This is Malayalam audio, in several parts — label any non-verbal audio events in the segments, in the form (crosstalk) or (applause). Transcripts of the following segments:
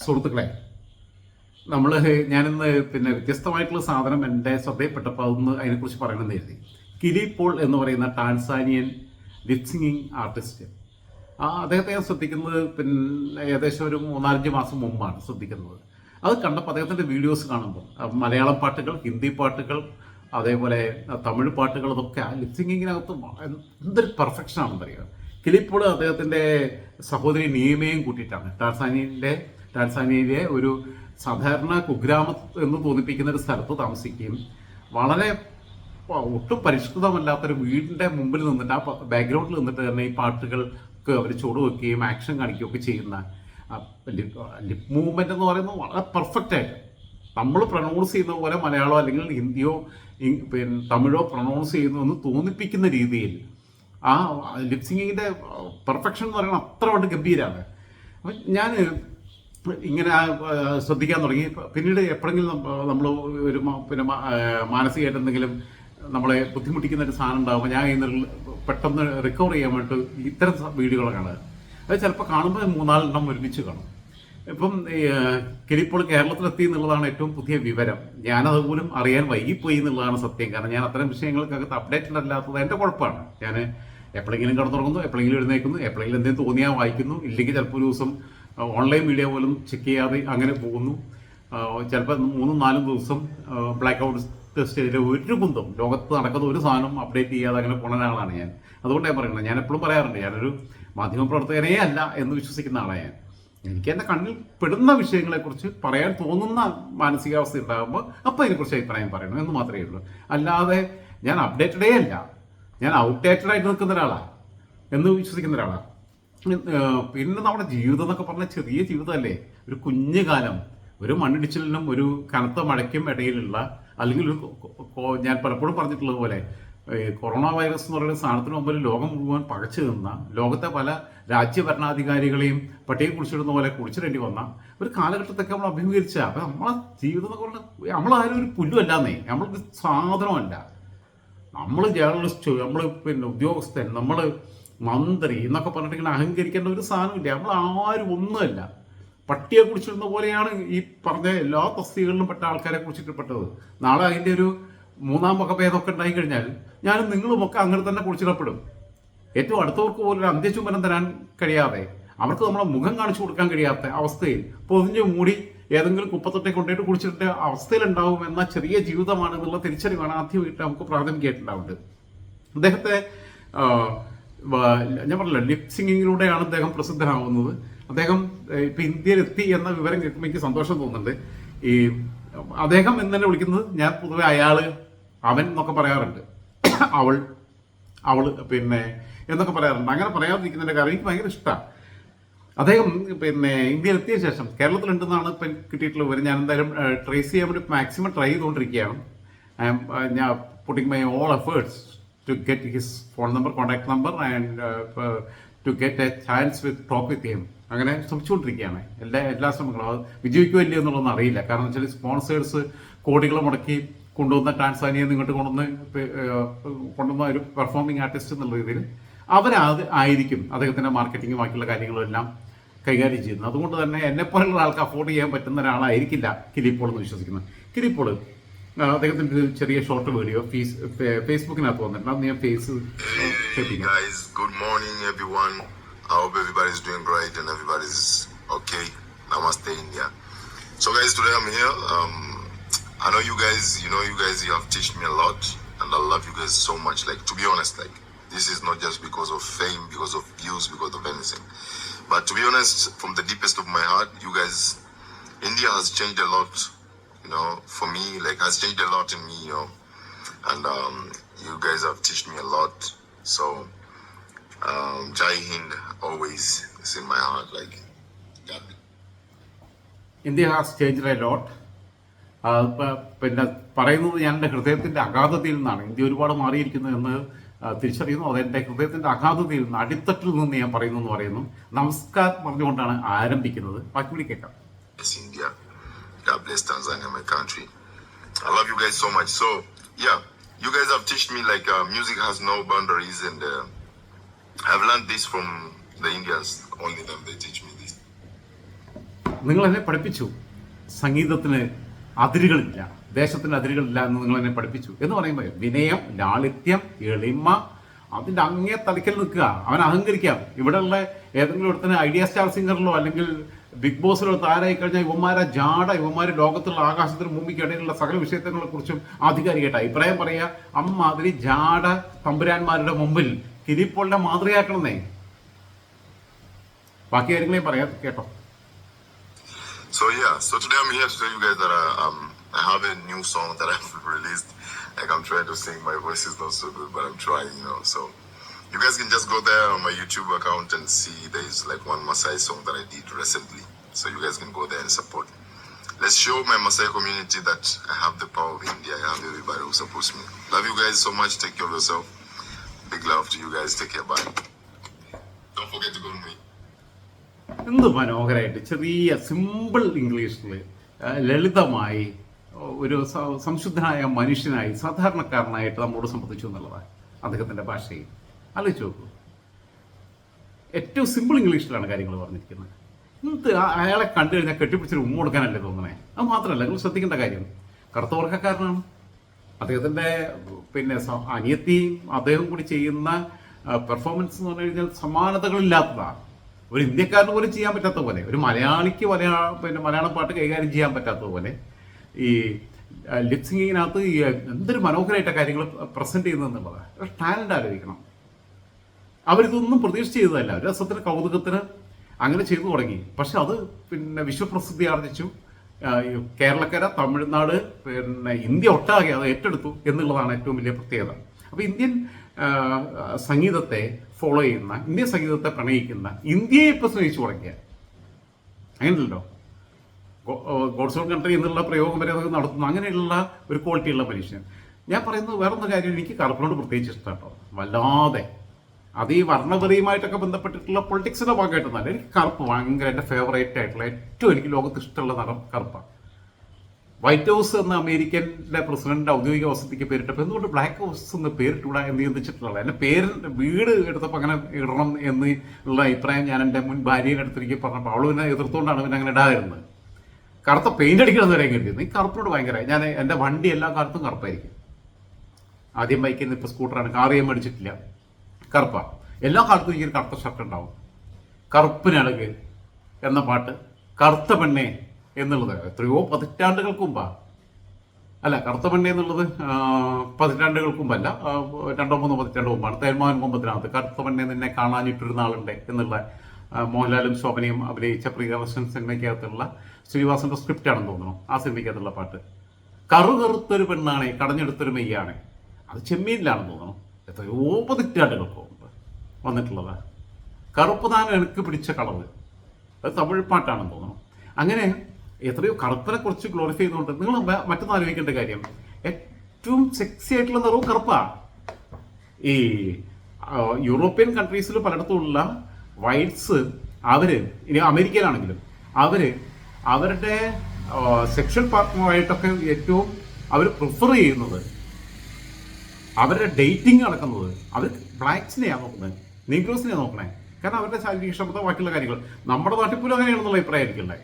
സുഹൃത്തുക്കളെ നമ്മൾ ഞാനിന്ന് പിന്നെ വ്യത്യസ്തമായിട്ടുള്ള സാധനം എന്റെ ശ്രദ്ധയിൽപ്പെട്ടപ്പോൾ അതൊന്ന് അതിനെക്കുറിച്ച് പറയണമെന്ന് കരുതി. കിലി പോൾ എന്ന് പറയുന്ന ടാൻസാനിയൻ ലിപ് സിംഗിങ് ആർട്ടിസ്റ്റ് ആ അദ്ദേഹത്തെ ഞാൻ ശ്രദ്ധിക്കുന്നത് പിന്നെ ഏകദേശം ഒരു മൂന്നാലഞ്ച് മാസം മുമ്പാണ് ശ്രദ്ധിക്കുന്നത്. അത് കണ്ടപ്പോൾ അദ്ദേഹത്തിന്റെ വീഡിയോസ് കാണുമ്പോൾ മലയാളം പാട്ടുകൾ ഹിന്ദി പാട്ടുകൾ അതേപോലെ തമിഴ് പാട്ടുകൾ ഇതൊക്കെ ആ ലിപ് സിംഗിങ്ങിനകത്ത് എന്തൊരു പെർഫെക്ഷൻ ആണെന്നറിയുക കിലിപ്പോൾ അദ്ദേഹത്തിന്റെ സഹോദരി നിയമയും കൂട്ടിയിട്ടാണ്. ടാൻസാനിയന്റെ ടാൻസാനിയയിലെ ഒരു സാധാരണ കുഗ്രാമം എന്ന് തോന്നിപ്പിക്കുന്ന ഒരു സ്ഥലത്ത് താമസിക്കുകയും വളരെ ഒട്ടും പരിഷ്കൃതമല്ലാത്തൊരു വീടിന്റെ മുമ്പിൽ നിന്നിട്ട് ആ ബാക്ക്ഗ്രൗണ്ടിൽ നിന്നിട്ട് തന്നെ ഈ പാട്ടുകൾക്ക് അവർ ചുവട് വെക്കുകയും ആക്ഷൻ കാണിക്കുകയൊക്കെ ചെയ്യുന്ന ലിപ് മൂവ്മെന്റ് എന്ന് പറയുന്നത് വളരെ പെർഫെക്റ്റ് ആയിട്ട്. നമ്മൾ പ്രൊണൗൺസ് ചെയ്യുന്ന പോലെ മലയാളമോ അല്ലെങ്കിൽ ഹിന്ദിയോ പിന്നെ തമിഴോ പ്രൊണൗൺസ് ചെയ്യുന്നു എന്ന് തോന്നിപ്പിക്കുന്ന രീതിയിൽ ആ ലിപ് സിംഗിങ്ങിന്റെ പെർഫെക്ഷൻ എന്ന് പറയുന്നത് അത്ര കൊണ്ട് ഗംഭീരമാണ് അപ്പം ഞാൻ ഇങ്ങനെ ശ്രദ്ധിക്കാൻ തുടങ്ങി. പിന്നീട് എപ്പോഴെങ്കിലും നമ്മൾ ഒരു പിന്നെ മാനസികമായിട്ട് എന്തെങ്കിലും നമ്മളെ ബുദ്ധിമുട്ടിക്കുന്ന ഒരു സാധനം ഉണ്ടാകുമ്പോൾ ഞാൻ ഇന്ന് പെട്ടെന്ന് റിക്കവർ ചെയ്യാൻ വേണ്ടി ഇത്തരം വീഡിയോകൾ കാണുക. അത് ചിലപ്പോൾ കാണുമ്പോൾ മൂന്നാലെണ്ണം ഒരുമിച്ച് കാണും. ഇപ്പം കിളിപ്പോൾ കേരളത്തിലെത്തി എന്നുള്ളതാണ് ഏറ്റവും പുതിയ വിവരം. ഞാനത് പോലും അറിയാൻ വൈകിപ്പോയി എന്നുള്ളതാണ് സത്യം. കാരണം ഞാൻ അത്തരം വിഷയങ്ങൾക്കകത്ത് അപ്ഡേറ്റഡ് അല്ലാത്തത് എന്റെ കുഴപ്പമാണ്. ഞാൻ എപ്പോഴെങ്കിലും കിടന്നുറങ്ങുന്നു എപ്പോഴെങ്കിലും എഴുന്നേക്കുന്നു എപ്പോഴെങ്കിലും എന്തെങ്കിലും തോന്നിയാൽ വായിക്കുന്നു. ഇല്ലെങ്കിൽ ചിലപ്പോൾ ഒരു ദിവസം ഓൺലൈൻ മീഡിയ പോലും ചെക്ക് ചെയ്യാതെ അങ്ങനെ പോകുന്നു. ചിലപ്പോൾ മൂന്നും നാലും ദിവസം ബ്ലാക്ക് ഔട്ട് ടെസ്റ്റ് ചെയ്തിട്ട് ഒരു കുന്തം. ലോകത്ത് നടക്കുന്ന ഒരു സാധനം അപ്ഡേറ്റ് ചെയ്യാതെ അങ്ങനെ പോണ ഒരാളാണ് ഞാൻ. അതുകൊണ്ടാണ് ഞാൻ പറയുന്നത്. ഞാൻ എപ്പോഴും പറയാറുണ്ട് ഞാനൊരു മാധ്യമപ്രവർത്തകനേ അല്ല എന്ന് വിശ്വസിക്കുന്ന ആളാണ് ഞാൻ. എനിക്ക് എന്റെ കണ്ണിൽ പെടുന്ന വിഷയങ്ങളെക്കുറിച്ച് പറയാൻ തോന്നുന്ന മാനസികാവസ്ഥ ഉണ്ടാകുമ്പോൾ അപ്പോൾ അതിനെക്കുറിച്ച് അഭിപ്രായം പറയണം എന്ന് മാത്രമേ ഉള്ളൂ. അല്ലാതെ ഞാൻ അപ്ഡേറ്റഡേ അല്ല. ഞാൻ ഔട്ട്ഡേറ്റഡ് ആയിട്ട് നിൽക്കുന്ന ഒരാളാണ് എന്ന് വിശ്വസിക്കുന്ന ഒരാളാണ് പിന്നെ നമ്മുടെ ജീവിതം എന്നൊക്കെ പറഞ്ഞാൽ ചെറിയ ജീവിതമല്ലേ? ഒരു കുഞ്ഞു കാലം. ഒരു മണ്ണിടിച്ചിലിനും ഒരു കനത്ത മഴയ്ക്കും ഇടയിലുള്ള അല്ലെങ്കിൽ ഒരു ഞാൻ പലപ്പോഴും പറഞ്ഞിട്ടുള്ളത് പോലെ കൊറോണ വൈറസ് എന്ന് പറയുന്ന സാധനത്തിന് മുമ്പിൽ ലോകം മുഴുവൻ പകച്ചു നിന്ന ലോകത്തെ പല രാജ്യ ഭരണാധികാരികളെയും പട്ടിയെ കുടിച്ചിടുന്ന പോലെ കുടിച്ചിടേണ്ടി വന്ന ഒരു കാലഘട്ടത്തൊക്കെ നമ്മൾ അഭിമുഖീകരിച്ച അപ്പം നമ്മളെ ജീവിതം എന്നൊക്കെ പറഞ്ഞാൽ നമ്മളാരും ഒരു പുല്ലുമല്ലാന്നേ നമ്മളൊരു സാധനമല്ല. നമ്മൾ ജേർണലിസ്റ്റ് നമ്മൾ പിന്നെ ഉദ്യോഗസ്ഥൻ നമ്മൾ മന്ത്രി എന്നൊക്കെ പറഞ്ഞിട്ട് ഇങ്ങനെ അഹങ്കരിക്കേണ്ട ഒരു സാധനമില്ല. നമ്മൾ ആരും ഒന്നുമല്ല. പട്ടിയെ കുറിച്ചിരുന്ന പോലെയാണ് ഈ പറഞ്ഞ എല്ലാ തസ്തികളിലും പെട്ട ആൾക്കാരെ കുറിച്ചിട്ട് പെട്ടത്. നാളെ അതിന്റെ ഒരു മൂന്നാം വകഭേദമൊക്കെ ഉണ്ടായി കഴിഞ്ഞാൽ ഞാനും നിങ്ങളുമൊക്കെ അങ്ങനെ തന്നെ കുറിച്ചിടപ്പെടും. ഏറ്റവും അടുത്തവർക്ക് പോലും ഒരു അന്ത്യചുംബനം തരാൻ കഴിയാതെ അവർക്ക് നമ്മളെ മുഖം കാണിച്ചു കൊടുക്കാൻ കഴിയാത്ത അവസ്ഥയിൽ പൊതിഞ്ഞു മൂടി ഏതെങ്കിലും കുപ്പത്തൊട്ടെ കൊണ്ടുപോയിട്ട് കുടിച്ചിട്ട് അവസ്ഥയിലുണ്ടാവും എന്ന ചെറിയ ജീവിതമാണ് എന്നുള്ള തിരിച്ചറിവാണ് ആദ്യമായിട്ട് നമുക്ക് പ്രാഥമികമായിട്ടുണ്ടാവുന്നത് അദ്ദേഹത്തെ ഞാൻ പറഞ്ഞില്ല ലിപ് സിംഗിങ്ങിലൂടെയാണ് അദ്ദേഹം പ്രസിദ്ധനാവുന്നത് അദ്ദേഹം ഇപ്പൊ ഇന്ത്യയിൽ എത്തി എന്ന വിവരം കേൾക്കുമ്പോൾ എനിക്ക് സന്തോഷം തോന്നുന്നുണ്ട്. ഈ അദ്ദേഹം എന്ന് തന്നെ വിളിക്കുന്നത് ഞാൻ പൊതുവെ അയാൾ അവൻ എന്നൊക്കെ പറയാറുണ്ട്. അവൾ അവൾ പിന്നെ എന്നൊക്കെ പറയാറുണ്ട്. അങ്ങനെ പറയാതിരിക്കുന്നതിന്റെ കാര്യം എനിക്ക് ഭയങ്കര ഇഷ്ടമാണ് അദ്ദേഹം പിന്നെ ഇന്ത്യയിൽ എത്തിയ ശേഷം കേരളത്തിലുണ്ടെന്നാണ് ഇപ്പം കിട്ടിയിട്ടുള്ള വിവരം. ഞാൻ എന്തായാലും ട്രേസ് ചെയ്യാൻ വേണ്ടി മാക്സിമം ട്രൈ ചെയ്തുകൊണ്ടിരിക്കുകയാണ്. ഐ uh, ഞാൻ putting my all efforts to his phone number, contact number, and uh, to get a chance with talk with him. അങ്ങനെ ശ്രമിച്ചുകൊണ്ടിരിക്കുകയാണ്. എല്ലാ എല്ലാ ശ്രമങ്ങളും. അത് വിജയിക്കുമോ ഇല്ലയോ എന്നുള്ളതൊന്നും അറിയില്ല. കാരണം വെച്ചാൽ സ്പോൺസേഴ്സ് കോടികൾ മുടക്കി കൊണ്ടുവന്ന ടാൻസാനിയെ ഇങ്ങോട്ട് കൊണ്ടുവന്ന് കൊണ്ടുവന്ന ഒരു പെർഫോമിംഗ് ആർട്ടിസ്റ്റ് എന്നുള്ള രീതിയിൽ അവരത് ആയിരിക്കും. അദ്ദേഹത്തിന്റെ മാർക്കറ്റിംഗ് ബാക്കിയുള്ള കാര്യങ്ങളും എല്ലാം കൈകാര്യം ചെയ്യുന്നത്. അതുകൊണ്ട് തന്നെ എന്നെ പോലുള്ള ആൾക്ക് അഫോർഡ് ചെയ്യാൻ പറ്റുന്ന ഒരാളായിരിക്കില്ല കിലിപ്പോൾ എന്ന് വിശ്വസിക്കുന്നത്. കിലിപ്പോൾ അദ്ദേഹത്തിൻ്റെ ഒരു ചെറിയ ഷോർട്ട് വീഡിയോ ഫേസ് ഫേസ്ബുക്കിനകത്ത് വന്നിട്ടുണ്ട് അത് ഞാൻ ഫേസ് Hey കേൾപ്പിക്കാം guys, good morning everyone. I hope everybody's doing great and everybody's okay. Namaste India. So guys, today I'm here. Um, I know you guys, you know you guys, you have teach me a lot, and I love you guys so much. Like to be honest, like this is not just because of fame, because of views, because of anything. But to be honest, from the deepest of my heart, you guys, India has changed a lot. You know, for me, like has changed a lot in me. You know, and um, you guys have taught me a lot. So, um, Jai Hind always is in my heart. Like, God India has changed a lot. പിന്നെ പറയുന്നത് ഞാൻ എന്റെ ഹൃദയത്തിന്റെ അഗാധതയിൽ നിന്നാണ് ഇന്ത്യ ഒരുപാട് മാറിയിരിക്കുന്നു എന്ന് തിരിച്ചറിയുന്നു അത് എന്റെ ഹൃദയത്തിന്റെ അഗാധതയിൽ നിന്ന് അടിത്തട്ടിൽ നിന്ന് ഞാൻ പറയുന്നു എന്ന് പറയുന്നു നമസ്കാരം പറഞ്ഞുകൊണ്ടാണ് ആരംഭിക്കുന്നത് ബാക്കി വിളി കേൾക്കാം. God bless Tanzania, my country. I love you guys so much. So, yeah, you guys have taught me like uh, music has no boundaries, and uh, I've learned this from the Indians. Only them they teach me this. നിങ്ങൾ എന്നെ പഠിപ്പിച്ചു സംഗീതത്തിന് അതിരുകളില്ല ദേശത്തിന് അതിരുകളില്ല എന്ന് നിങ്ങൾ എന്നെ പഠിപ്പിച്ചു എന്ന് പറയുമ്പോൾ വിനയം ലാളിത്യം എളിമ അതിന്റെ അങ്ങേ തലയ്ക്കൽ നിൽക്കുക അവൻ അഹങ്കരിക്കാം ഇവിടെയുള്ള ഏതെങ്കിലും ഒരുത്തന് ഐഡിയ സ്റ്റാർ സിംഗറിലോ അല്ലെങ്കിൽ ബിഗ് ബോസിലുള്ള താരായി കഴിഞ്ഞാൽ ഇവന്മാരെ ജാട ഇവന്മാർ ലോകത്തുള്ള ആകാശത്തിന് ഭൂമിക്ക് ഇടയിലുള്ള സകല വിഷയങ്ങളെ കുറിച്ചും ആധികാരികമായിട്ട് അഭിപ്രായം പറയുക അമ്മാതിരി ജാട തമ്പുരാന്മാരുടെ മുമ്പിൽ കിരിപ്പോളിനെ മാതൃകയാക്കണമെന്നേ ബാക്കി കാര്യങ്ങളെയും പറയാം കേട്ടോ So yeah, so today I'm here to tell you guys that I, um, I have a new song that I've (laughs) released. Like I'm trying to sing, my voice is not so good, but I'm trying, you know. You guys can just go there on my YouTube account and see there's like one Maasai song that I did recently. So you guys can go there and support. Let's show my Maasai community that I have the power of India. I have everybody who supports me. Love you guys so much. Take care of yourself. Big love to you guys. Take care. Bye. Don't forget to go to me. എന്ത് മനോഹരമായിട്ട് ചെറിയ സിമ്പിൾ ഇംഗ്ലീഷിൽ ലളിതമായി ഒരു സംശുദ്ധനായ മനുഷ്യനായി സാധാരണക്കാരനായിട്ട് നമ്മോട് സംബന്ധിച്ചു എന്നുള്ളതാണ് അദ്ദേഹത്തിന്റെ ഭാഷയിൽ ആലോചിച്ച് നോക്കൂ. ഏറ്റവും സിമ്പിൾ ഇംഗ്ലീഷിലാണ് കാര്യങ്ങൾ പറഞ്ഞിരിക്കുന്നത്. ഇന്നത്തെ അയാളെ കണ്ടു കഴിഞ്ഞാൽ കെട്ടിപ്പിടിച്ചൊരു ഉമ്മ കൊടുക്കാനല്ലേ തോന്നണേ? അത് മാത്രമല്ല നിങ്ങൾ ശ്രദ്ധിക്കേണ്ട കാര്യം. കറുത്ത വർഗക്കാരനാണ് അദ്ദേഹത്തിന്റെ പിന്നെ അനിയത്തിയും അദ്ദേഹം കൂടി ചെയ്യുന്ന പെർഫോമൻസ് എന്ന് പറഞ്ഞു കഴിഞ്ഞാൽ സമാനതകളില്ലാത്തതാണ്. ഒരു ഇന്ത്യക്കാരന് പോലും ചെയ്യാൻ പറ്റാത്ത പോലെ ഒരു മലയാളിക്ക് മലയാള പിന്നെ മലയാളം പാട്ട് കൈകാര്യം ചെയ്യാൻ പറ്റാത്ത പോലെ ഈ ലിപ്സിങ്ങിനകത്ത് ഈ എന്തൊരു മനോഹരമായിട്ട കാര്യങ്ങൾ പ്രസന്റ് ചെയ്യുന്നതെന്നുള്ളതാണ് ടാലന്റ് ആലോചിക്കണം. അവരിതൊന്നും പ്രതീക്ഷിച്ച് ചെയ്തതല്ല രസത്തിന് കൗതുകത്തിന് അങ്ങനെ ചെയ്തു തുടങ്ങി. പക്ഷെ അത് പിന്നെ വിശ്വപ്രസിദ്ധി ആർജിച്ചു. കേരളക്കര തമിഴ്നാട് പിന്നെ ഇന്ത്യ ഒട്ടാകെ അത് ഏറ്റെടുത്തു എന്നുള്ളതാണ് ഏറ്റവും വലിയ പ്രത്യേകത. അപ്പോൾ ഇന്ത്യൻ സംഗീതത്തെ ഫോളോ ചെയ്യുന്ന ഇന്ത്യൻ സംഗീതത്തെ പ്രണയിക്കുന്ന ഇന്ത്യയെ ഇപ്പോൾ സ്നേഹിച്ചു തുടങ്ങിയ അങ്ങനെയല്ലോ ഗോഡ്സ് ഓൺ കൺട്രി എന്നുള്ള പ്രയോഗം വരെ അതൊക്കെ നടത്തുന്നു. അങ്ങനെയുള്ള ഒരു ക്വാളിറ്റിയുള്ള മനുഷ്യൻ. ഞാൻ പറയുന്നത് വേറൊന്നും കാര്യം എനിക്ക് കറുപ്പിനോട് പ്രത്യേകിച്ച് ഇഷ്ടം കേട്ടോ. വല്ലാതെ അത് ഈ വർണപരിയുമായിട്ടൊക്കെ ബന്ധപ്പെട്ടിട്ടുള്ള പൊളിറ്റിക്സിന്റെ തന്നെ എനിക്ക് കറുപ്പ് ഭയങ്കര എന്റെ ഫേവറേറ്റ് ആയിട്ടുള്ള ഏറ്റവും എനിക്ക് ലോകത്ത് ഇഷ്ടമുള്ള നിറം കറുപ്പാണ്. വൈറ്റ് ഹൗസ് എന്ന അമേരിക്കന്റെ പ്രസിഡന്റിന്റെ ഔദ്യോഗിക വസതിക്ക് പേരിട്ടപ്പോൾ എന്തുകൊണ്ട് ബ്ലാക്ക് ഹൗസ് എന്ന് പേരിട്ടൂടാ എന്ന് ചിന്തിച്ചിട്ടുള്ളത് എന്റെ പേര് വീട് എടുത്തപ്പോൾ അങ്ങനെ ഇടണം എന്ന് ഉള്ള അഭിപ്രായം ഞാൻ എന്റെ മുൻ ഭാര്യയുടെ അടുത്തേക്ക് പറഞ്ഞപ്പോൾ അവൾ പിന്നെ എതിർത്തുകൊണ്ടാണ് പിന്നെ അങ്ങനെ ഇടാതിരുന്നത്. കറുത്ത പെയിന്റ് അടിക്കണം വരെ കഴിഞ്ഞു ഈ കറുപ്പിനോട് ഭയങ്കര ഞാൻ എന്റെ വണ്ടി എല്ലാ കാലത്തും കറുപ്പായിരിക്കും. ആദ്യം ബൈക്കിൽ നിന്ന് ഇപ്പോൾ സ്കൂട്ടറാണ് കാർ ചെയ്യാൻ മേടിച്ചിട്ടില്ല. കറുപ്പാ. എല്ലാ കാലത്തും എനിക്കൊരു കറുത്ത ഷർട്ട് ഉണ്ടാവും. കറുപ്പിനഴക് എന്ന പാട്ട് കറുത്ത പെണ്ണെ എന്നുള്ളത്. എത്രയോ പതിറ്റാണ്ടുകൾക്ക് മുമ്പാ. അല്ല കറുത്ത പെണ്ണെ എന്നുള്ളത് പതിറ്റാണ്ടുകൾക്ക് മുമ്പല്ല. രണ്ടോ മൂന്നോ പതിറ്റാണ്ട് മുമ്പാണ്. തേന്മാവൻ കുമ്പത്തിനകത്ത് കറുത്ത പെണ്ണെ നിന്നെ കാണാനിട്ടൊരു നാളുണ്ട് എന്നുള്ള മോഹൻലാലും ശോഭനയും അഭിനയിച്ച പ്രിയദർശൻ സിനിമയ്ക്കകത്തുള്ള ശ്രീനിവാസന്റെ സ്ക്രിപ്റ്റ് ആണെന്ന് തോന്നുന്നു. ആ സിനിമയ്ക്കകത്തുള്ള പാട്ട്. കറു കറുത്തൊരു പെണ്ണാണ് കടഞ്ഞെടുത്തൊരു മെയ്യാണേ. അത് ചെമ്മീനിലാണെന്ന് തോന്നുന്നു. എത്രയോ പതിറ്റാണ്ടുകൾക്ക് മുമ്പ് വന്നിട്ടുള്ളതാണ് കറുപ്പ് താൻ എനിക്ക് പിടിച്ച കളർ അത് തമിഴ് പാട്ടാണെന്ന് തോന്നുന്നു. അങ്ങനെ എത്രയോ കറുപ്പിനെ കുറിച്ച് ഗ്ലോറിഫൈ ചെയ്തുകൊണ്ട് നിങ്ങൾ മറ്റൊന്ന് ആലോചിക്കേണ്ട കാര്യം. ഏറ്റവും സെക്സി ആയിട്ടുള്ള നിറവും കറുപ്പാണ് ഈ യൂറോപ്യൻ കൺട്രീസിൽ പലയിടത്തുമുള്ള വൈറ്റ്സ് അവർ ഇനി അമേരിക്കയിലാണെങ്കിലും അവർ അവരുടെ സെക്ഷൽ പാർട്ട്ണറായിട്ടൊക്കെ ഏറ്റവും അവർ പ്രിഫർ ചെയ്യുന്നത് അവരുടെ ഡേറ്റിംഗ് നടക്കുന്നത് അവർ ബ്ലാക്സിനെയാണ് നോക്കുന്നത് നീഗ്രോസിനെയാണ് നോക്കണേ. കാരണം അവരുടെ ശാരീരിക ക്ഷമത ബാക്കിയുള്ള കാര്യങ്ങൾ. നമ്മുടെ നാട്ടിൽ പോലും അങ്ങനെയാണെന്നുള്ള അഭിപ്രായമായിരിക്കില്ലേ?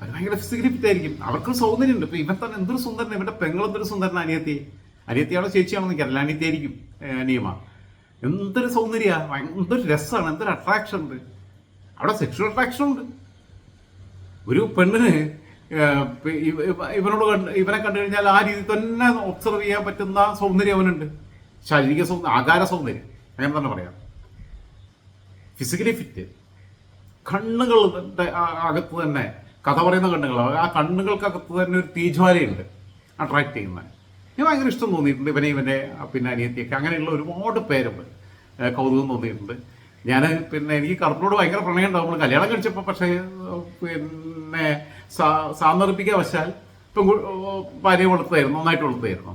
അത് ഭയങ്കര ഫിസിക്കലി ഫിറ്റായിരിക്കും അവർക്ക് സൗന്ദര്യമുണ്ട്. ഇപ്പൊ ഇവൻ തന്നെ എന്തൊരു സുന്ദരൻ ഇവന്റെ പെങ്ങളെന്തൊരു സുന്ദരൻ അനിയത്തി. അനിയത്തിയാണോ ചേച്ചിയാണോ അനിയത്തി ആയിരിക്കും അനിയമ്മ. എന്തൊരു സൗന്ദര്യ എന്തൊരു രസമാണ് എന്തൊരു അട്രാക്ഷൻ ഉണ്ട്. അവിടെ സെക്ഷൽ അട്രാക്ഷൻ ഉണ്ട്. ഒരു പെണ്ണിന് ഏഹ്, പി- ഇവ- ഇവ- ഇവനോട് കണ്ട് ഇവനെ കണ്ടു കഴിഞ്ഞാൽ ആ രീതി തന്നെ ഒബ്സർവ് ചെയ്യാൻ പറ്റുന്ന സൗന്ദര്യം അവനുണ്ട്. ശാരീരിക സൗന്ദര്യം ആകാര സൗന്ദര്യം. അങ്ങനെ തന്നെ പറയാം. ഫിസിക്കലി ഫിറ്റ് കണ്ണുകളുടെ അകത്ത് തന്നെ കഥ പറയുന്ന കണ്ണുകൾ. ആ കണ്ണുകൾക്കകത്ത് തന്നെ ഒരു തീജ്വാലയുണ്ട്. അട്രാക്ട് ചെയ്യുന്ന. ഞാൻ ഭയങ്കര ഇഷ്ടം തോന്നിയിട്ടുണ്ട് ഇവനെ ഇവന്റെ പിന്നെ അനിയത്തിയൊക്കെ. അങ്ങനെയുള്ള ഒരുപാട് പേരുണ്ട്. കൗതുകം തോന്നിയിട്ടുണ്ട്. ഞാൻ പിന്നെ എനിക്ക് കറുപ്പിനോട് ഭയങ്കര പ്രണയം ഉണ്ടാവും. നമ്മൾ കല്യാണം കഴിച്ചപ്പോൾ പക്ഷേ പിന്നെ സാ- സാന്ദർഭിക വശാൽ ഇപ്പം ഭാര്യ വളർത്തായിരുന്നു നന്നായിട്ട് വളർത്തായിരുന്നു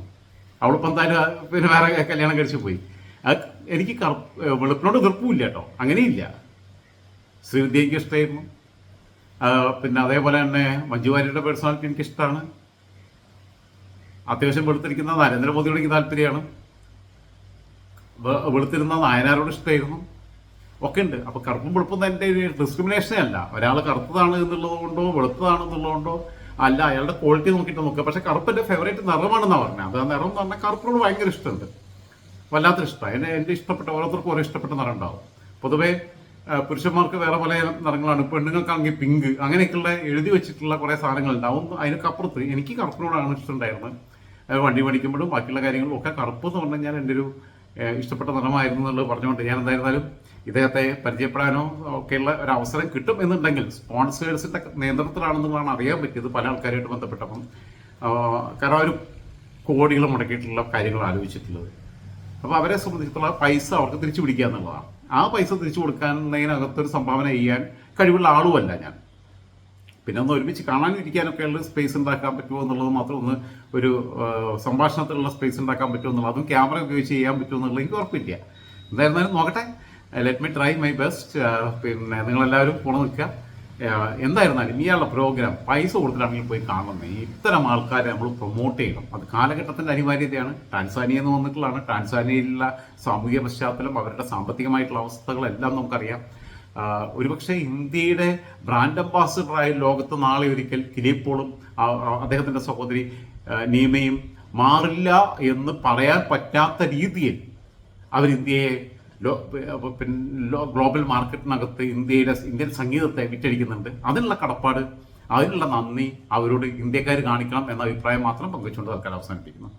അവളിപ്പം എന്തായാലും പിന്നെ വേറെ കല്യാണം കഴിച്ച് പോയി. അത് എനിക്ക് കറുപ്പ് വെളുപ്പിനോട് എതിർപ്പുമില്ല കേട്ടോ. അങ്ങനെയില്ല. ശ്രീവിദ്യ എനിക്ക് ഇഷ്ടമായിരുന്നു പിന്നെ അതേപോലെ തന്നെ മഞ്ജു വാര്യരുടെ പേഴ്സണാലിറ്റി എനിക്ക് ഇഷ്ടമാണ് അത്യാവശ്യം വെളുത്തിരിക്കുന്ന നരേന്ദ്രമോദിയോട് എനിക്ക് താല്പര്യമാണ്. വെളുത്തിരുന്ന നായനാരോട് ഇഷ്ടമായിരുന്നു. ഒക്കെ ഉണ്ട് അപ്പോൾ കറുപ്പും വെളുപ്പും ഒരു ഡിസ്ക്രിമിനേഷനേ അല്ല. ഒരാൾ കറുത്തതാണ് എന്നുള്ളത് കൊണ്ടോ വെളുത്തതാണ് എന്നുള്ളതുകൊണ്ടോ അല്ല അയാളുടെ ക്വാളിറ്റി നോക്കിയിട്ട് നോക്കുക. പക്ഷേ കറുപ്പിന്റെ ഫേവറേറ്റ് നിറമാണെന്നാണ് പറഞ്ഞത്. അത് ആ നിറം എന്ന് പറഞ്ഞാൽ കറുപ്പിനോട് ഭയങ്കര ഇഷ്ടമുണ്ട്. വല്ലാത്തൊരു ഇഷ്ടമാണ് എന്നെ എന്റെ ഇഷ്ടപ്പെട്ട ഓരോരുത്തർക്കും ഓരോ ഇഷ്ടപ്പെട്ട നിറം ഉണ്ടാവും. പൊതുവേ പുരുഷന്മാർക്ക് വേറെ പല നിറങ്ങളാണ്. പെണ്ണുങ്ങൾക്കാണെങ്കിൽ പിങ്ക് അങ്ങനെയൊക്കെയുള്ള എഴുതി വെച്ചിട്ടുള്ള കുറേ സാധനങ്ങൾ ഉണ്ടാവും അതിനൊക്കപ്പുറത്ത് എനിക്ക് കറുപ്പിനോടാണ് ഇഷ്ടമുണ്ടായിരുന്നത്. വണ്ടി പഠിക്കുമ്പോഴും ബാക്കിയുള്ള കാര്യങ്ങളും ഒക്കെ കറുപ്പ് എന്ന് പറഞ്ഞു കഴിഞ്ഞാൽ എന്റെ ഒരു ഇഷ്ടപ്പെട്ട നിറമായിരുന്നു എന്നുള്ളത് പറഞ്ഞുകൊണ്ട് ഞാൻ എന്തായിരുന്നാലും ഇദ്ദേഹത്തെ പരിചയപ്പെടാനോ ഒക്കെയുള്ള ഒരു അവസരം കിട്ടും എന്നുണ്ടെങ്കിൽ സ്പോൺസേഴ്സിന്റെ നിയന്ത്രണത്തിലാണെന്നുള്ളതാണ് അറിയാൻ പറ്റിയത് പല ആൾക്കാരുമായിട്ട് ബന്ധപ്പെട്ടപ്പം. കാരണം അവർ കോടികൾ മുടക്കിയിട്ടുള്ള കാര്യങ്ങൾ ആലോചിച്ചിട്ടുള്ളത്. അപ്പോൾ അവരെ സംബന്ധിച്ചിടത്തോളം പൈസ അവർക്ക് തിരിച്ചു പിടിക്കുക എന്നുള്ളതാണ്. ആ പൈസ തിരിച്ചു കൊടുക്കുന്നതിനകത്തൊരു സംഭാവന ചെയ്യാൻ കഴിവുള്ള ആളുമല്ല ഞാൻ. പിന്നെ ഒന്ന് ഒരുമിച്ച് കാണാനിരിക്കാനൊക്കെ ഉള്ള സ്പേസ് ഉണ്ടാക്കാൻ പറ്റുമോ എന്നുള്ളത് മാത്രം ഒന്ന് ഒരു സംഭാഷണത്തിലുള്ള സ്പേസ് ഉണ്ടാക്കാൻ പറ്റുമോ എന്നുള്ളത് അതും ക്യാമറ ഉപയോഗിച്ച് ചെയ്യാൻ പറ്റുമോ എന്നുള്ളത് എനിക്ക് ഉറപ്പില്ല. എന്തായിരുന്നാലും നോക്കട്ടെ. Let me try my best പിന്നെ നിങ്ങളെല്ലാവരും പോണ നിൽക്കുക. എന്തായിരുന്നാലും ഇനിയുള്ള പ്രോഗ്രാം പൈസ കൊടുത്തിട്ടാണെങ്കിൽ പോയി കാണുന്നത് ഇത്തരം ആൾക്കാരെ നമ്മൾ പ്രൊമോട്ട് ചെയ്യണം. അത് കാലഘട്ടത്തിന്റെ അനിവാര്യതയാണ്. ടാൻസാനിയ എന്ന് വന്നിട്ടുള്ളതാണ്. ടാൻസാനിയയിലുള്ള സാമൂഹിക പശ്ചാത്തലം അവരുടെ സാമ്പത്തികമായിട്ടുള്ള അവസ്ഥകളെല്ലാം നമുക്കറിയാം. ആ, ഒരുപക്ഷെ ഇന്ത്യയുടെ ബ്രാൻഡ് അംബാസിഡറായി ലോകത്ത് നാളെ ഒരിക്കൽ കിലിപ്പോളും അദ്ദേഹത്തിന്റെ സഹോദരി ആ, നീമയും മാറില്ല എന്ന് പറയാൻ പറ്റാത്ത രീതിയിൽ അവർ ഇന്ത്യയെ ലോ പിന്നെ ഗ്ലോബൽ മാർക്കറ്റിനകത്ത് ഇന്ത്യയുടെ ഇന്ത്യൻ സംഗീതത്തെ വിറ്റഴിക്കുന്നുണ്ട്. അതിനുള്ള കടപ്പാട് അതിനുള്ള നന്ദി അവരോട് ഇന്ത്യക്കാർ കാണിക്കണം എന്ന അഭിപ്രായം മാത്രം പങ്കുവച്ചുകൊണ്ട് തൽക്കാലം അവസാനിപ്പിക്കുന്നു.